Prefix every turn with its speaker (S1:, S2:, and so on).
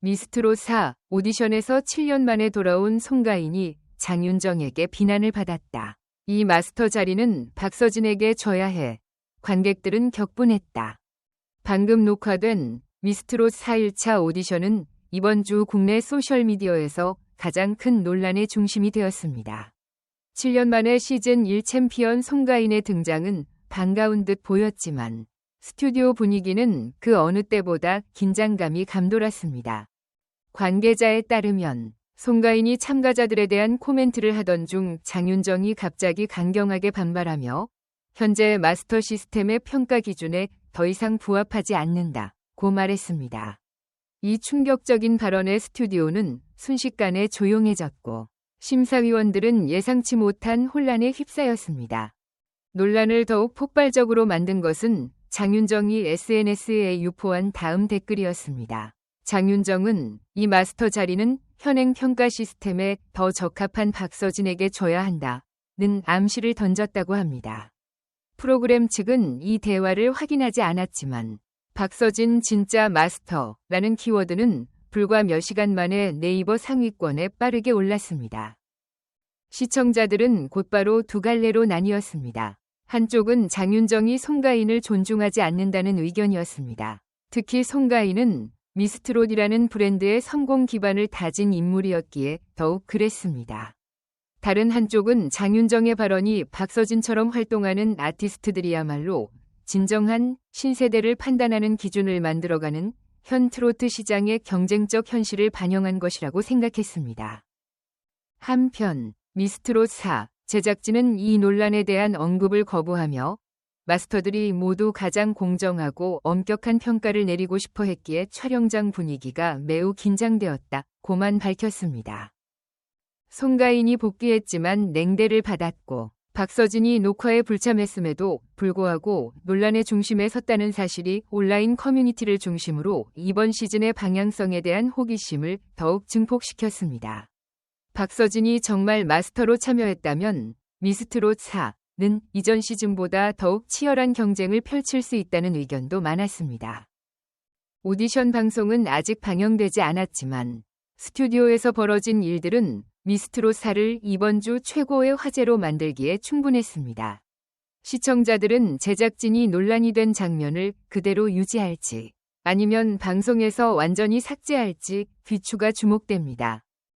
S1: 미스트롯 4 오디션에서 7년 만에 돌아온 송가인이 장윤정에게 비난을 받았다. 이 마스터 자리는 박서진에게 줘야 해. 관객들은 격분했다. 방금 녹화된 미스트롯 4일차 오디션은 이번 주 국내 소셜미디어에서 가장 큰 논란의 중심이 되었습니다. 7년 만에 시즌 1 챔피언 송가인의 등장은 반가운 듯 보였지만 스튜디오 분위기는 그 어느 때보다 긴장감이 감돌았습니다. 관계자에 따르면 송가인이 참가자들에 대한 코멘트를 하던 중 장윤정이 갑자기 강경하게 반발하며 현재 마스터 시스템의 평가 기준에 더 이상 부합하지 않는다 고 말했습니다. 이 충격적인 발언에 스튜디오는 순식간에 조용해졌고 심사위원들은 예상치 못한 혼란에 휩싸였습니다. 논란을 더욱 폭발적으로 만든 것은 장윤정이 SNS에 유포한 다음 댓글이었습니다. 장윤정은 이 마스터 자리는 현행 평가 시스템에 더 적합한 박서진에게 줘야 한다 는 암시를 던졌다고 합니다. 프로그램 측은 이 대화를 확인하지 않았지만 박서진 진짜 마스터라는 키워드는 불과 몇 시간 만에 네이버 상위권에 빠르게 올랐습니다. 시청자들은 곧바로 두 갈래로 나뉘었습니다. 한쪽은 장윤정이 송가인을 존중하지 않는다는 의견이었습니다. 특히 송가인은 미스트롯이라는 브랜드의 성공 기반을 다진 인물이었기에 더욱 그랬습니다. 다른 한쪽은 장윤정의 발언이 박서진처럼 활동하는 아티스트들이야말로 진정한 신세대를 판단하는 기준을 만들어가는 현 트로트 시장의 경쟁적 현실을 반영한 것이라고 생각했습니다. 한편 미스트롯 4 제작진은 이 논란에 대한 언급을 거부하며 마스터들이 모두 가장 공정하고 엄격한 평가를 내리고 싶어 했기에 촬영장 분위기가 매우 긴장되었다 고만 밝혔습니다. 송가인이 복귀했지만 냉대를 받았고 박서진이 녹화에 불참했음에도 불구하고 논란의 중심에 섰다는 사실이 온라인 커뮤니티를 중심으로 이번 시즌의 방향성에 대한 호기심을 더욱 증폭시켰습니다. 박서진이 정말 마스터로 참여했다면 미스트롯 4는 이전 시즌보다 더욱 치열한 경쟁을 펼칠 수 있다는 의견도 많았습니다. 오디션 방송은 아직 방영되지 않았지만 스튜디오에서 벌어진 일들은 미스트롯 4를 이번 주 최고의 화제로 만들기에 충분했습니다. 시청자들은 제작진이 논란이 된 장면을 그대로 유지할지 아니면 방송에서 완전히 삭제할지 귀추가 주목됩니다.